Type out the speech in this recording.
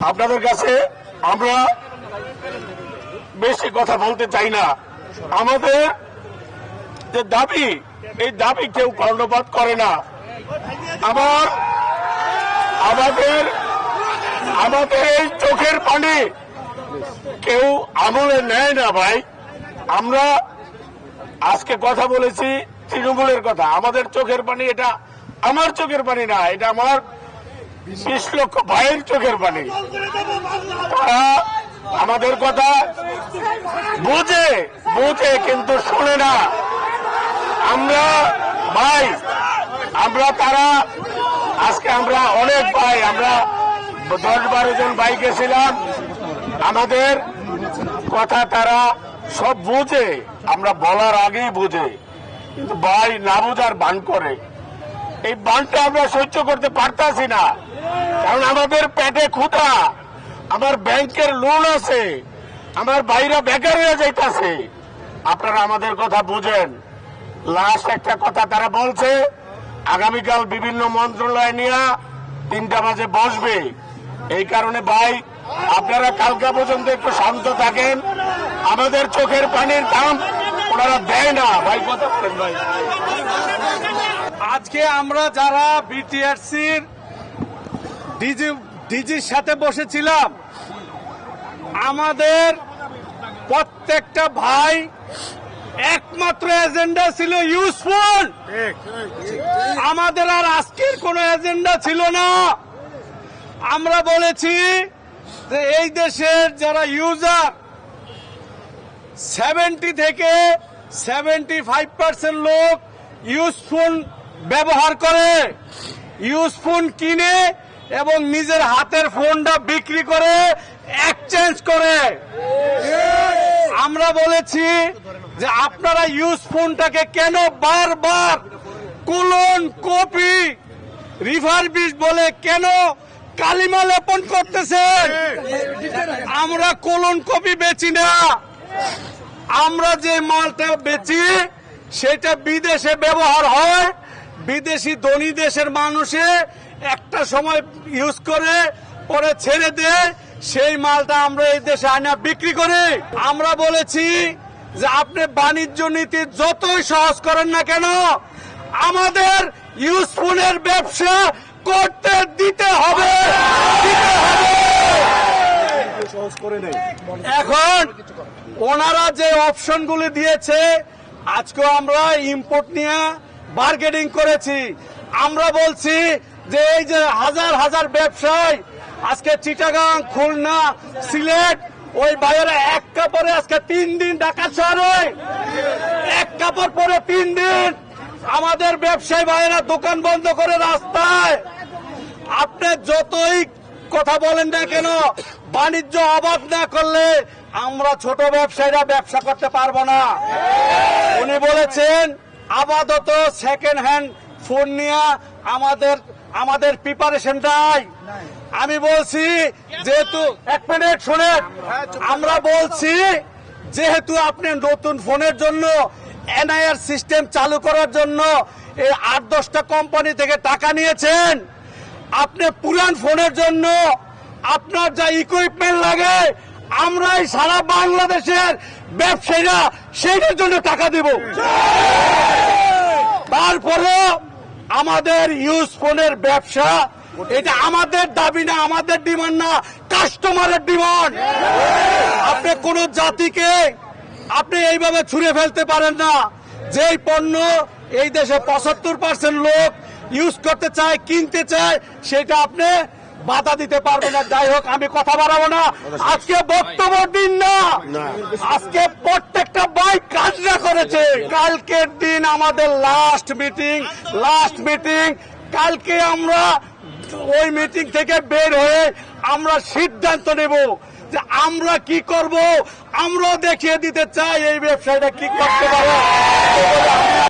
আপনাদের কাছে আমরা বেশি কথা বলতে চাই না। আমাদের যে দাবি, এই দাবি কেউ কর্ণপাত করে না। আমার, আমাদের আমাদের এই চোখের পানি কেউ আমলে নেয় না ভাই। আমরা আজকে কথা বলেছি তৃণমূলের কথা। আমাদের চোখের পানি এটা আমার চোখের পানি না, এটা আমার বিশ লক্ষ ভাইয়ের চোখের পানি। তারা আমাদের কথা বুঝে বুঝে কিন্তু শুনে না। আমরা ভাই, আমরা তারা, আজকে আমরা অনেক ভাই, আমরা দশ বারো জন ভাই গেছিলাম। আমাদের কথা তারা সব বুঝে, আমরা বলার আগেই বুঝে। কিন্তু ভাই না বুঝার বান করে। এই বানটা আমরা সহ্য করতে পারতাছি না। কারণ আমাদের পেটে ক্ষুধা, আমার ব্যাংকের লোন আছে, আমার বাইরা বেকার হয়ে যাইতাছে। আপনারা আমাদের কথা বুঝেন। লাস্ট একটা কথা তারা বলছে, আগামীকাল বিভিন্ন মন্ত্রণালয় নিয়ে তিনটা বাজে বসবে। এই কারণে ভাই, আপনারা কালকা পর্যন্ত একটু শান্ত থাকেন। আমাদের চোখের পানির দাম ওনারা দেয় না। ভাই, কথা বলেন ভাই। আজকে আমরা যারা বিটিআরসির ডিজি ডিজির সাথে বসেছিলাম। আমাদের প্রত্যেকটা ভাই একমাত্র এজেন্ডা ছিল ইউজফুল। আমাদের আর আজকের কোনো এজেন্ডা ছিল না। আমরা বলেছি যে এই দেশের যারা ইউজার সেভেন্টি থেকে সেভেন্টি ফাইভ পার্সেন্ট লোক ইউজ ফোন ব্যবহার করে। ইউজ ফোন কিনে এবং নিজের হাতের ফোনটা বিক্রি করে এক্সচেঞ্জ করে। আমরা বলেছি যে আপনারা ইউজ ফোনটাকে কেন বারবার কুলন কপি রিভার বিষ বলে কেন কালিমা লেপন করতেছেন? আমরা কোলন কপি বেচি না। আমরা যে মালটা বেচি, সেটা বিদেশে ব্যবহার হয়। বিদেশি ধনী দেশের মানুষে একটা সময় ইউজ করে, পরে ছেড়ে দেয় সেই মালটা আমরা এই দেশে আনা বিক্রি করি। আমরা বলেছি যে আপনি বাণিজ্য নীতি যতই সহজ করেন না কেন, আমাদের ইউজফুলের ব্যবসা করতে দিতে হবে। দিতে হবে। এখন ওনারা যে অপশনগুলি দিয়েছে আজকে আমরা ইম্পোর্ট নিয়ে বার্গেনিং করেছি। আমরা বলছি যে এই যে হাজার হাজার ব্যবসায়ী, আজকে চিটাগাং, খুলনা, সিলেট, ওই বাইরে এক কাপড়ে আজকে তিন দিন ঢাকা শহরে এক কাপড় পরে তিন দিন আমাদের ব্যবসায়ী ভাইয়েরা দোকান বন্ধ করে রাস্তায়। আপনি যতই কথা বলেন না কেন, বাণিজ্য অবাধ না করলে আমরা ছোট ব্যবসায়ীরা ব্যবসা করতে পারব না। উনি বলেছেন, আপাতত সেকেন্ড হ্যান্ড ফোন নিয়ে আমাদের আমাদের প্রিপারেশনটাই। আমি বলছি যেহেতু এক মিনিট শুনেন আমরা বলছি যেহেতু আপনি নতুন ফোনের জন্য এনআইআর সিস্টেম চালু করার জন্য এই আট দশটা কোম্পানি থেকে টাকা নিয়েছেন আপনি পুরান ফোনের জন্য আপনার যা ইকুইপমেন্ট লাগে আমরাই সারা বাংলাদেশের ব্যবসায়ীরা সেইটার জন্য টাকা দেব। আমাদের ইউজ ফোনের ব্যবসা, এটা আমাদের দাবি না, আমাদের ডিমান্ড না কাস্টমারের ডিমান্ড আপনি কোন জাতিকে আপনি এইভাবে ছুঁড়ে ফেলতে পারেন না। যেই পণ্য এই দেশে পঁচাত্তর পার্সেন্ট লোক ইউজ করতে চায়, কিনতে চায়, সেটা আপনি বাধা দিতে পারবেন না। যাই হোক, আমি কথা বাড়াবো না। আজকে বক্তব্য দিন না। আজকে প্রত্যেকটা কালকের দিন আমাদের লাস্ট মিটিং লাস্ট মিটিং কালকে আমরা ওই মিটিং থেকে বের হয়ে আমরা সিদ্ধান্ত নেব যে আমরা কি করব আমরা দেখিয়ে দিতে চাই এই ব্যবসাটা কি করতে পারে